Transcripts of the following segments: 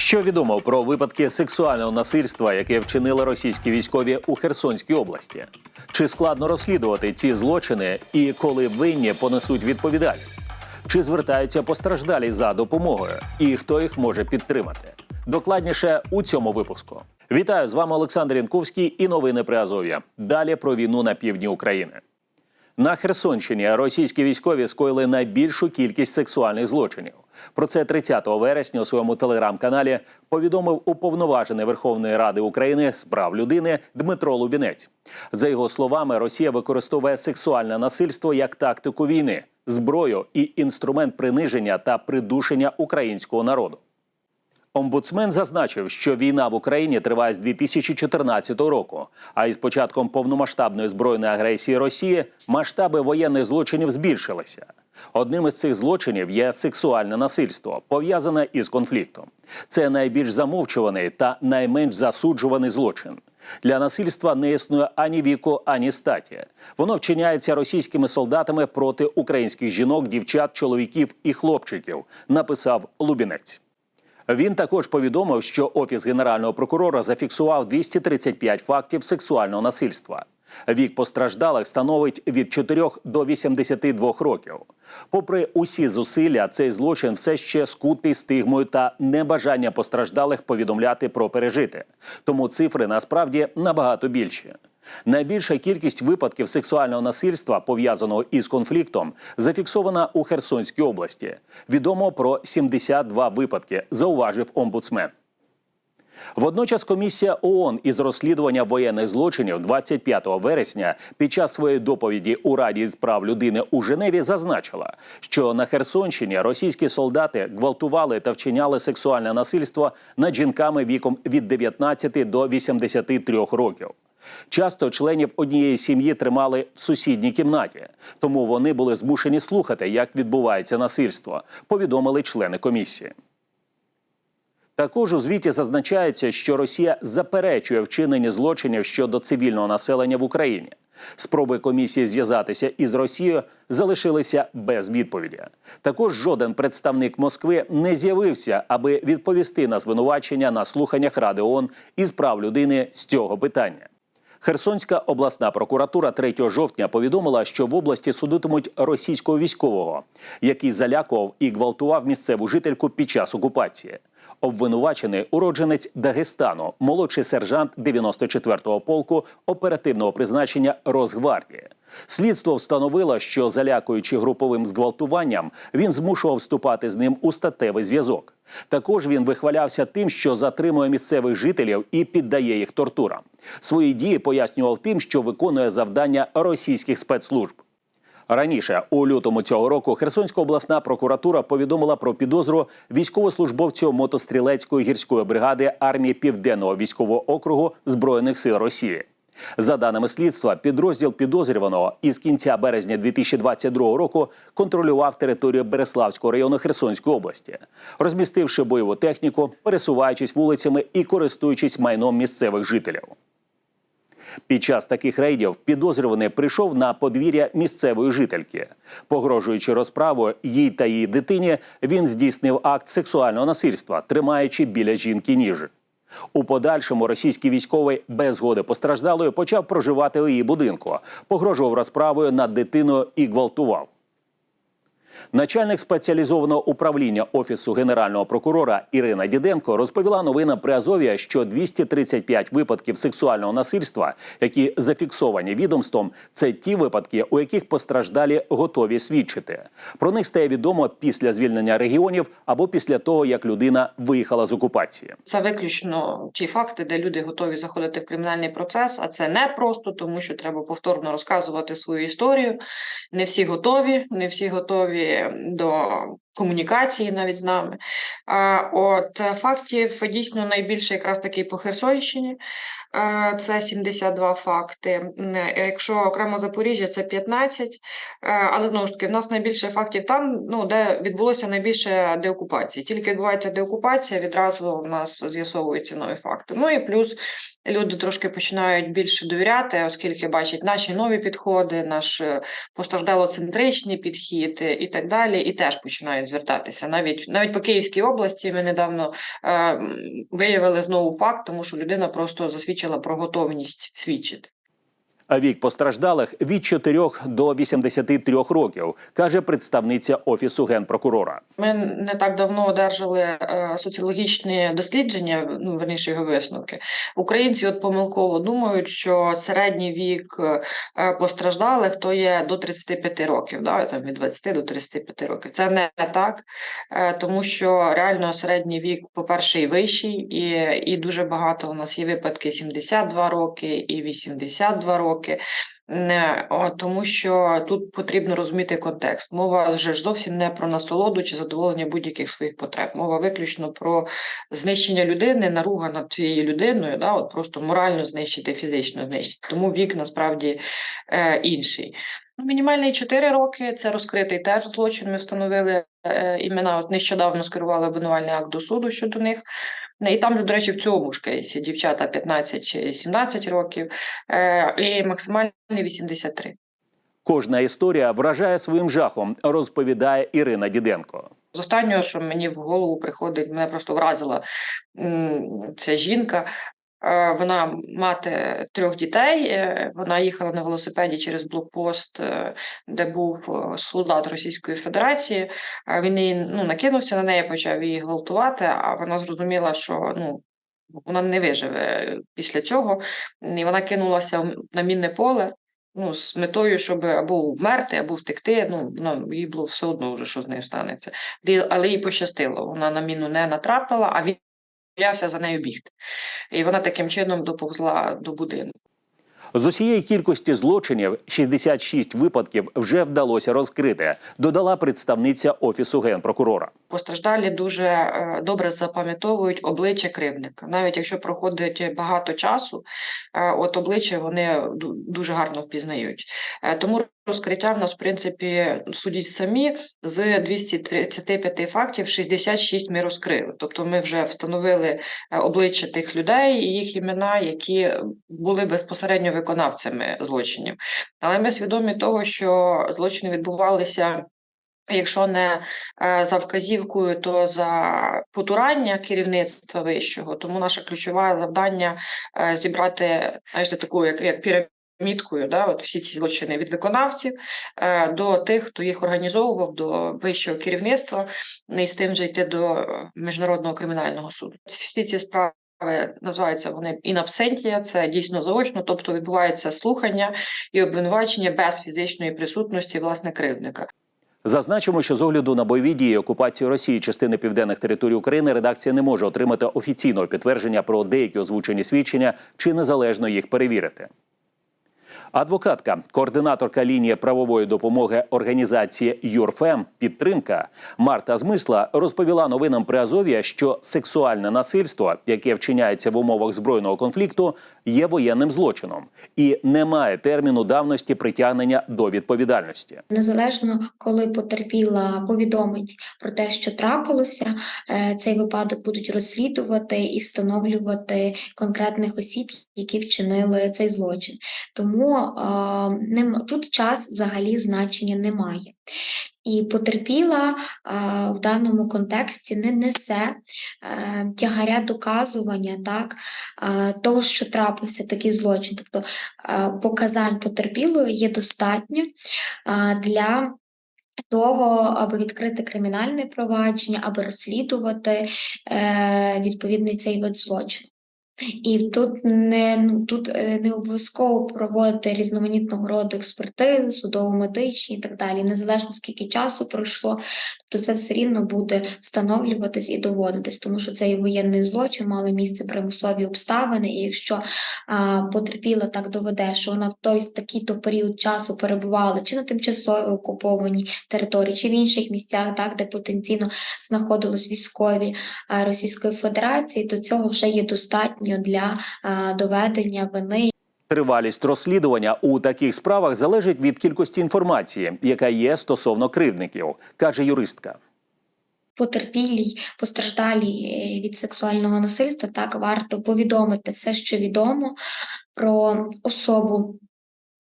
Що відомо про випадки сексуального насильства, яке вчинили російські військові у Херсонській області? Чи складно розслідувати ці злочини і коли винні понесуть відповідальність? Чи звертаються постраждалі за допомогою, і хто їх може підтримати? Докладніше у цьому випуску. Вітаю з вами Олександр Янковський і новини при Азов'я. Далі про війну на півдні України. На Херсонщині російські військові скоїли найбільшу кількість сексуальних злочинів. Про це 30 вересня у своєму телеграм-каналі повідомив уповноважений Верховної Ради України з прав людини Дмитро Лубінець. За його словами, Росія використовує сексуальне насильство як тактику війни, зброю і інструмент приниження та придушення українського народу. Омбудсмен зазначив, що війна в Україні триває з 2014 року. А із початком повномасштабної збройної агресії Росії масштаби воєнних злочинів збільшилися. Одним із цих злочинів є сексуальне насильство, пов'язане із конфліктом. Це найбільш замовчуваний та найменш засуджуваний злочин. Для насильства не існує ані віку, ані статі. Воно вчиняється російськими солдатами проти українських жінок, дівчат, чоловіків і хлопчиків, написав Лубінець. Він також повідомив, що офіс генерального прокурора зафіксував 235 фактів сексуального насильства. Вік постраждалих становить від 4 до 82 років. Попри усі зусилля, цей злочин все ще скутий стигмою та небажання постраждалих повідомляти про пережите. Тому цифри насправді набагато більші. Найбільша кількість випадків сексуального насильства, пов'язаного із конфліктом, зафіксована у Херсонській області. Відомо про 72 випадки, зауважив омбудсмен. Водночас комісія ООН із розслідування воєнних злочинів 25 вересня під час своєї доповіді у Раді з прав людини у Женеві зазначила, що на Херсонщині російські солдати гвалтували та вчиняли сексуальне насильство над жінками віком від 19 до 83 років. Часто членів однієї сім'ї тримали в сусідній кімнаті, тому вони були змушені слухати, як відбувається насильство. Повідомили члени комісії. Також у звіті зазначається, що Росія заперечує вчинені злочинів щодо цивільного населення в Україні. Спроби комісії зв'язатися із Росією залишилися без відповіді. Також жоден представник Москви не з'явився, аби відповісти на звинувачення на слуханнях Ради ООН із прав людини з цього питання. Херсонська обласна прокуратура 3 жовтня повідомила, що в області судитимуть російського військового, який залякував і гвалтував місцеву жительку під час окупації. Обвинувачений уродженець Дагестану, молодший сержант 94-го полку оперативного призначення Росгвардії. Слідство встановило, що залякуючи груповим зґвалтуванням, він змушував вступати з ним у статевий зв'язок. Також він вихвалявся тим, що затримує місцевих жителів і піддає їх тортурам. Свої дії пояснював тим, що виконує завдання російських спецслужб. Раніше, у лютому цього року, Херсонська обласна прокуратура повідомила про підозру військовослужбовцю мотострілецької гірської бригади армії Південного військового округу Збройних сил Росії. За даними слідства, підрозділ підозрюваного із кінця березня 2022 року контролював територію Береславського району Херсонської області, розмістивши бойову техніку, пересуваючись вулицями і користуючись майном місцевих жителів. Під час таких рейдів підозрюваний прийшов на подвір'я місцевої жительки. Погрожуючи розправою їй та її дитині, він здійснив акт сексуального насильства, тримаючи біля жінки ніж. У подальшому російський військовий без згоди постраждалої почав проживати у її будинку, погрожував розправою над дитиною і гвалтував. Начальник спеціалізованого управління офісу генерального прокурора Ірина Діденко розповіла новинам при Азові, що 235 випадків сексуального насильства, які зафіксовані відомством, це ті випадки, у яких постраждалі готові свідчити. Про них стає відомо після звільнення регіонів або після того, як людина виїхала з окупації. Це виключно ті факти, де люди готові заходити в кримінальний процес, а це не просто, тому що треба повторно розказувати свою історію. Не всі готові, не всі готові до комунікації навіть з нами. От е, фактів дійсно найбільше якраз таки по Херсонщині. Е, Це 72 факти. Якщо окремо Запоріжжя, це 15. Е, Але знову ж таки, в нас найбільше фактів там, ну де відбулося найбільше деокупації. Тільки відбувається деокупація, відразу у нас з'ясовуються нові факти. Ну і плюс люди трошки починають більше довіряти, оскільки бачать наші нові підходи, наш постраждалоцентричний підхід і так далі, і теж починають звертатися. Навіть навіть по Київській області ми недавно е, виявили знову факт, тому що людина просто засвідчила про готовність свідчити. Вік постраждалих від 4 до 83 років, каже представниця офісу генпрокурора. Ми не так давно одержали е, соціологічні дослідження, ну верніше його висновки. Українці от помилково думають, що середній вік е, постраждалих то є до 35 років, да, там від 20 до 35 років. Це не так, е, тому що реально середній вік, по-перше, і вищий, і, і дуже багато у нас є випадки 72 роки і 82 роки. Не, тому що тут потрібно розуміти контекст. Мова вже ж зовсім не про насолоду чи задоволення будь-яких своїх потреб. Мова виключно про знищення людини, наруга над цією людиною, да, от просто морально знищити, фізично знищити. Тому вік насправді е, інший. Ну, Мінімальний 4 роки це розкритий теж злочин. Ми встановили е, імена. От нещодавно скерували обвинувальний акт до суду щодо них. І там, до речі, в цьому ж кейсі дівчата 15 чи 17 років, е, і максимальний 83. Кожна історія вражає своїм жахом, розповідає Ірина Діденко. З останнього, що мені в голову приходить, мене просто вразила ця жінка. Е, Вона мати трьох дітей. е, Вона їхала на велосипеді через блокпост, е, де був солдат Російської Федерації. Він її ну, накинувся на неї, почав її гвалтувати, а вона зрозуміла, що ну. Вона не виживе після цього, і вона кинулася на мінне поле, ну, з метою, щоб або вмерти, або втекти. Ну, ну їй було все одно вже, що з нею станеться. Але їй пощастило. Вона на міну не натрапила, а він боявся за нею бігти. І вона таким чином доповзла до будинку. З усієї кількості злочинів 66 випадків вже вдалося розкрити, додала представниця офісу генпрокурора. Постраждалі дуже е, добре запам'ятовують обличчя кривдника. Навіть якщо проходить багато часу, е, от обличчя вони дуже гарно впізнають. Е, Тому розкриття в нас, в принципі, судіть самі з 235 фактів 66 ми розкрили. Тобто ми вже встановили е, обличчя тих людей і їх імена, які були безпосередньо виконавцями злочинів. Але ми свідомі того, що злочини відбувалися. Якщо не е, за вказівкою, то за потурання керівництва вищого. Тому наше ключове завдання е, зібрати знаєте, таку, як, як пірамідкою, да, от всі ці злочини від виконавців е, до тих, хто їх організовував, до вищого керівництва, і з тим же йти до е, міжнародного кримінального суду. Всі ці справи. Називаються вони інабсентія, це дійсно заочно, тобто відбувається слухання і обвинувачення без фізичної присутності власне кривдника. Зазначимо, що з огляду на бойові дії і окупацію Росії частини південних територій України редакція не може отримати офіційного підтвердження про деякі озвучені свідчення чи незалежно їх перевірити. Адвокатка, координаторка лінії правової допомоги організації Юрфем Підтримка Марта Змисла розповіла новинам при Азов'я, що сексуальне насильство, яке вчиняється в умовах збройного конфлікту, є воєнним злочином і не має терміну давності притягнення до відповідальності. Незалежно, коли потерпіла повідомить про те, що трапилося, е, цей випадок будуть розслідувати і встановлювати конкретних осіб, які вчинили цей злочин. Тому нем- тут час взагалі значення немає. І потерпіла е, в даному контексті не несе е, тягаря доказування так, е, того, що трапився такий злочин. Тобто показань потерпілої є достатньо для того, аби відкрити кримінальне провадження, аби розслідувати е, відповідний цей вид злочину. І тут не ну тут е, не обов'язково проводити різноманітного роду експертизи, судово-медичні і так далі. Незалежно скільки часу пройшло, тобто це все рівно буде встановлюватись і доводитись, тому що це і воєнний злочин, мали місце примусові обставини. І якщо а, потерпіла так доведе, що вона в той такий-то період часу перебувала чи на тимчасово окупованій території, чи в інших місцях, так де потенційно знаходились військові Російської Федерації, то цього вже є достатньо для доведення вини Тривалість розслідування у таких справах залежить від кількості інформації, яка є стосовно кривдників, каже юристка. потерпілій, постраждалій е, від сексуального насильства, так варто повідомити все, що відомо про особу,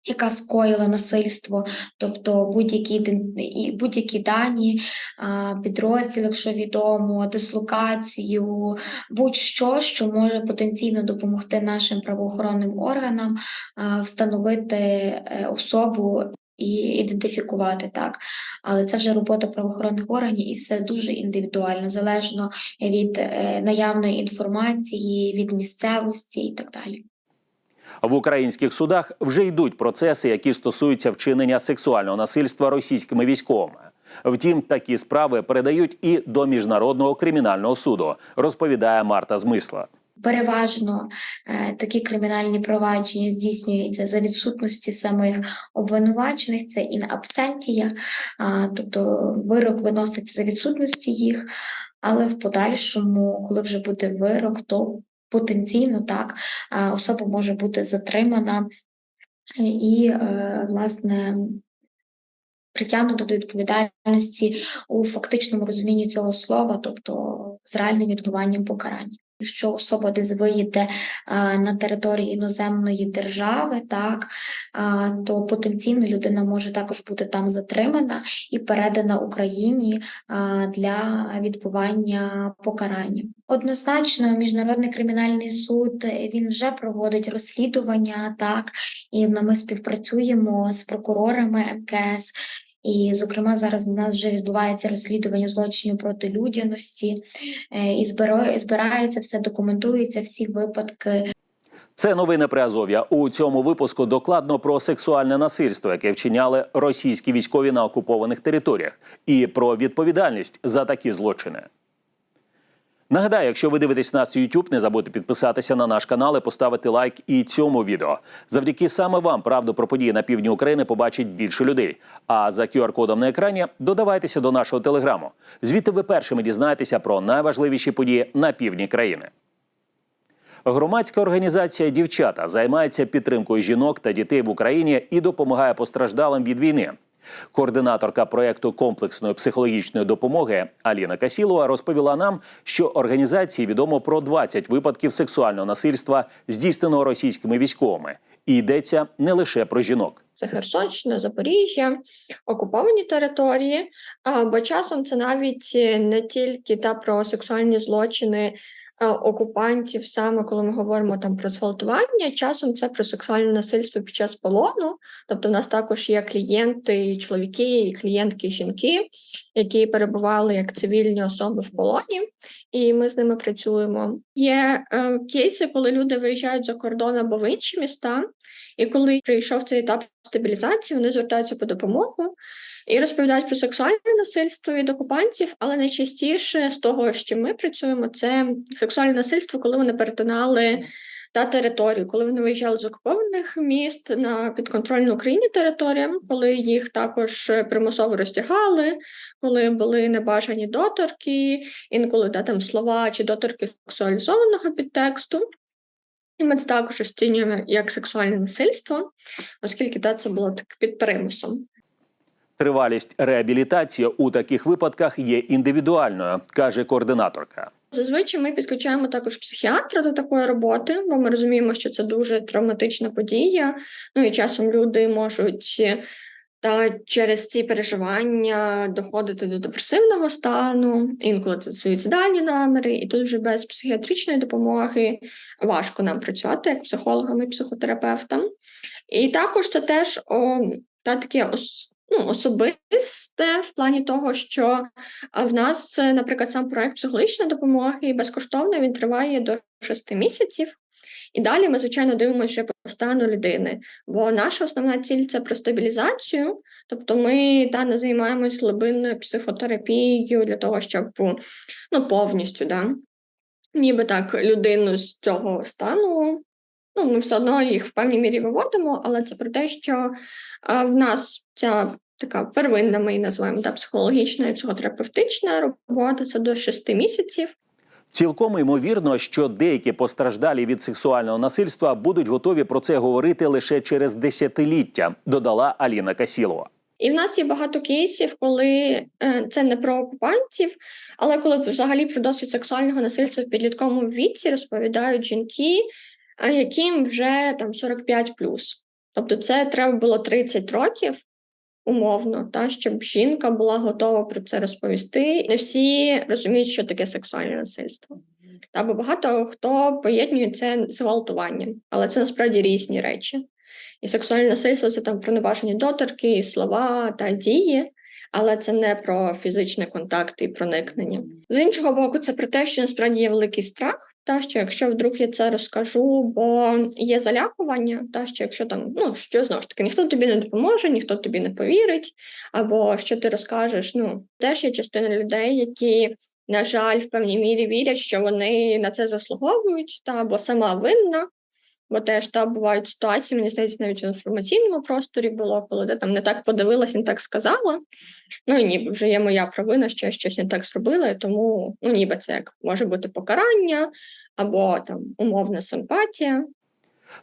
яка скоїла насильство, тобто будь-які будь-які дані, підрозділ, якщо відомо, дислокацію, будь-що, що може потенційно допомогти нашим правоохоронним органам встановити е, особу і ідентифікувати так. Але це вже робота правоохоронних органів, і все дуже індивідуально, залежно від е, наявної інформації, від місцевості і так далі. В українських судах вже йдуть процеси, які стосуються вчинення сексуального насильства російськими військовими. Втім, такі справи передають і до міжнародного кримінального суду, розповідає Марта Змисла. Переважно е, такі кримінальні провадження здійснюються за відсутності самих обвинувачених, це in absentia, а, тобто вирок виноситься за відсутності їх, але в подальшому, коли вже буде вирок, то потенційно так особа може бути затримана і, е, власне, притягнута до відповідальності у фактичному розумінні цього слова, тобто з реальним відбуванням покарання. Якщо особа десь виїде а, на території іноземної держави, так а, то потенційно людина може також бути там затримана і передана Україні а, для відбування покарання. Однозначно, міжнародний кримінальний суд е, він вже проводить розслідування, так і ми співпрацюємо з прокурорами МКС. І, зокрема, зараз у нас вже відбувається розслідування злочинів проти людяності, е, і збира- збирається все, документується всі випадки Це новини при Азов'я. У цьому випуску докладно про сексуальне насильство, яке вчиняли російські військові на окупованих територіях, і про відповідальність за такі злочини. Нагадаю, якщо ви дивитесь нас у YouTube, не забудьте підписатися на наш канал і поставити лайк і цьому відео. Завдяки саме вам правду про події на півдні України побачить більше людей. А за QR-кодом на екрані додавайтеся до нашого телеграму. Звідти ви першими дізнаєтеся про найважливіші події на півдні країни. Громадська організація Дівчата займається підтримкою жінок та дітей в Україні і допомагає постраждалим від війни. Координаторка проєкту комплексної психологічної допомоги Аліна Касілова розповіла нам, що організації відомо про 20 випадків сексуального насильства, здійсненого російськими військовими, і йдеться не лише про жінок. це Херсонщина, Запоріжжя, окуповані території. Бо часом це навіть е, не тільки та про сексуальні злочини окупантів, саме коли ми говоримо там про зґвалтування, часом це про сексуальне насильство під час полону. Тобто, в нас також є клієнти, чоловіки, і клієнтки, жінки, які перебували як цивільні особи в полоні, і ми з ними працюємо. Є е, кейси, коли люди виїжджають за кордон або в інші міста. І коли прийшов цей етап стабілізації, вони звертаються по допомогу і розповідають про сексуальне насильство від окупантів, але найчастіше з того, що ми працюємо, це сексуальне насильство, коли вони перетинали та територію, коли вони виїжджали з окупованих міст на підконтрольну Україні територіям, коли їх також примусово розтягали, коли були небажані доторки, інколи та, там слова чи доторки сексуалізованого підтексту. І ми це також оцінюємо як сексуальне насильство, оскільки та, це було так під примусом. Тривалість реабілітації у таких випадках є індивідуальною, каже координаторка. Зазвичай ми підключаємо також психіатра до такої роботи, бо ми розуміємо, що це дуже травматична подія. Ну і часом люди можуть е, та через ці переживання доходити до депресивного стану, інколи це суїцидальні наміри, і тут вже без психіатричної допомоги важко нам працювати як психологам і психотерапевтам. І також це теж о, та таке ну, особисте в плані того, що в нас, наприклад, сам проект психологічної допомоги безкоштовно він триває до 6 місяців. І далі ми, звичайно, дивимося ще по стану людини, бо наша основна ціль це про стабілізацію. Тобто ми та не займаємось глибинною психотерапією для того, щоб ну, повністю да, ніби так людину з цього стану. Ну, ми все одно їх в певній мірі виводимо, але це про те, що а, в нас ця така первинна, ми її називаємо та психологічна і психотерапевтична робота це до 6 місяців. Цілком ймовірно, що деякі постраждалі від сексуального насильства будуть готові про це говорити лише через десятиліття, додала Аліна Касілова. І в нас є багато кейсів, коли е, це не про окупантів, але коли взагалі про досвід сексуального насильства в підлітковому віці розповідають жінки, е, яким вже там 45 плюс. Тобто, це треба було 30 років умовно, та щоб жінка була готова про це розповісти. Не всі розуміють, що таке сексуальне насильство. Та бо багато хто поєднує це з гвалтуванням, але це насправді різні речі. І сексуальне насильство це там про небажані доторки, слова та дії, але це не про фізичний контакт і проникнення. З іншого боку, це про те, що насправді є великий страх, та що якщо вдруг я це розкажу, бо є залякування, та що якщо там, ну що знову ж таки, ніхто тобі не допоможе, ніхто тобі не повірить, або що ти розкажеш, ну теж є частина людей, які. На жаль, в певній мірі вірять, що вони на це заслуговують, та або сама винна, Бо теж та бувають ситуації, мені здається, навіть в інформаційному просторі було, коли де там не так подивилась, не так сказала. Ну і ніби вже є моя провина, що я щось не так зробила, і тому ну ніби це як може бути покарання або там умовна симпатія.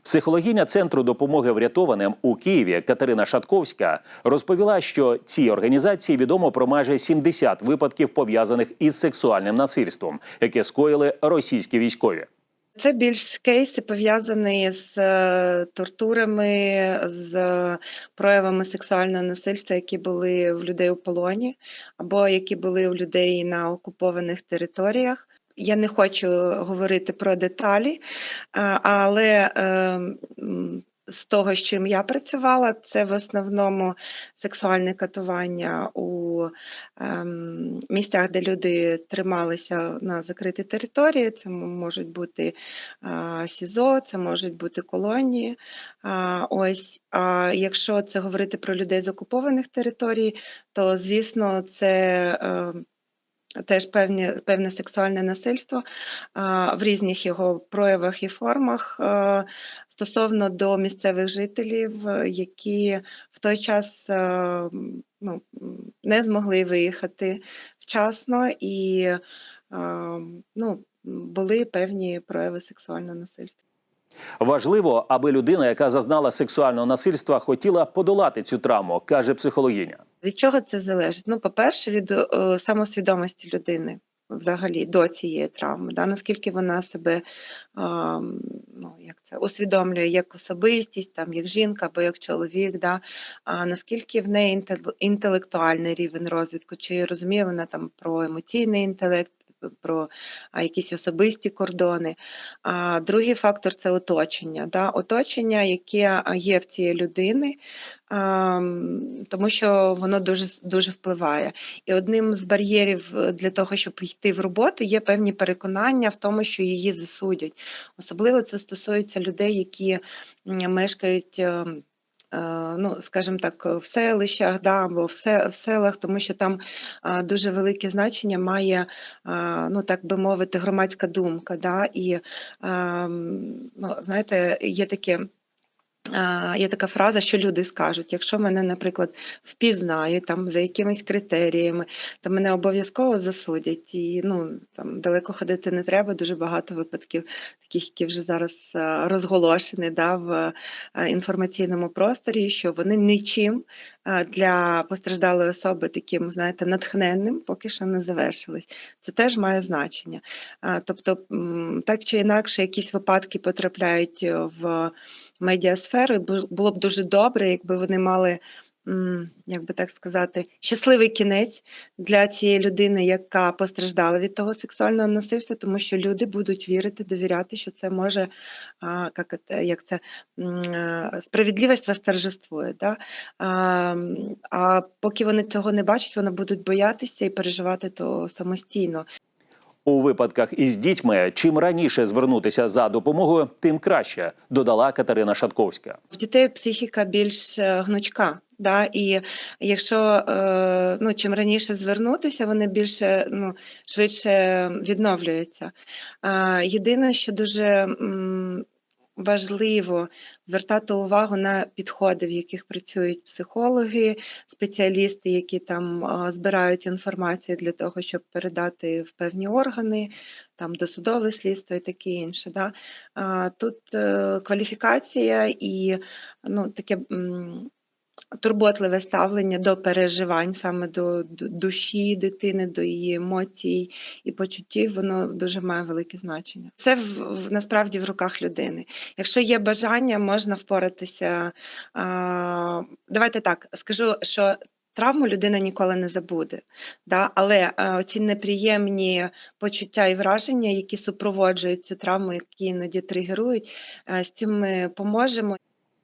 Психологиня центру допомоги врятованим у Києві Катерина Шатковська розповіла, що цій організації відомо про майже 70 випадків пов'язаних із сексуальним насильством, яке скоїли російські військові. Це більш кейси пов'язані з е, тортурами, з е, проявами сексуального насильства, які були в людей у полоні, або які були у людей на окупованих територіях. Я не хочу говорити про деталі, але е, м, з того, з чим я працювала, це в основному сексуальне катування у ем, місцях, де люди трималися на закритій території. Це можуть бути а, СІЗО, це можуть бути колонії. А, ось, а якщо це говорити про людей з окупованих територій, то звісно, це. Е, Теж певні, певне сексуальне насильство в різних його проявах і формах стосовно до місцевих жителів, які в той час ну, не змогли виїхати вчасно і ну, були певні прояви сексуального насильства. Важливо, аби людина, яка зазнала сексуального насильства, хотіла подолати цю травму, каже психологиня. Від чого це залежить? Ну, по-перше, від е, самосвідомості людини взагалі до цієї травми, да? наскільки вона себе а, ну, як це, усвідомлює як особистість, там, як жінка або як чоловік, да? а наскільки в неї інтелектуальний рівень розвитку, чи розуміє вона там про емоційний інтелект, про якісь особисті кордони. А другий фактор це оточення. Да? Оточення, яке є в цієї людини, тому що воно дуже, дуже впливає. І одним з бар'єрів е, для того, щоб йти в роботу, є певні переконання в тому, що її засудять. Особливо це стосується людей, які мешкають. Е, Ну, скажімо так, в селищах, да, або в, селах, тому що там дуже велике значення має, ну так би мовити, громадська думка. Да, і ну, знаєте, є таке. Є така фраза, що люди скажуть, якщо мене, наприклад, впізнають там за якимись критеріями, то мене обов'язково засудять. І ну там далеко ходити не треба. Дуже багато випадків, таких, які вже зараз розголошені да, в інформаційному просторі, що вони нічим для постраждалої особи таким, знаєте, натхненним поки що не завершились. Це теж має значення. Тобто, так чи інакше, якісь випадки потрапляють в медіасфери. Було б дуже добре, якби вони мали, як би так сказати, щасливий кінець для цієї людини, яка постраждала від того сексуального насильства, тому що люди будуть вірити, довіряти, що це може, як, це, справедливість восторжествує. Да? А поки вони цього не бачать, вони будуть боятися і переживати то самостійно. У випадках із дітьми, чим раніше звернутися за допомогою, тим краще, додала Катерина Шатковська. В дітей психіка більш е, гнучка. Да? І якщо е, ну, чим раніше звернутися, вони більше ну, швидше відновлюються. Єдине, що дуже важливо звертати увагу на підходи, в яких працюють психологи, спеціалісти, які там збирають інформацію для того, щоб передати в певні органи, там досудове слідство і таке інше. Да? Тут е, кваліфікація і ну, таке турботливе ставлення до переживань, саме до душі дитини, до її емоцій і почуттів, воно дуже має велике значення. Це в, насправді в руках людини. Якщо є бажання, можна впоратися. А, давайте так скажу, що. Травму людина ніколи не забуде, да? але е, ці неприємні почуття і враження, які супроводжують цю травму, які іноді тригерують, е, з цим ми поможемо.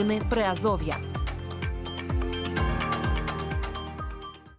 Новини Приазов'я.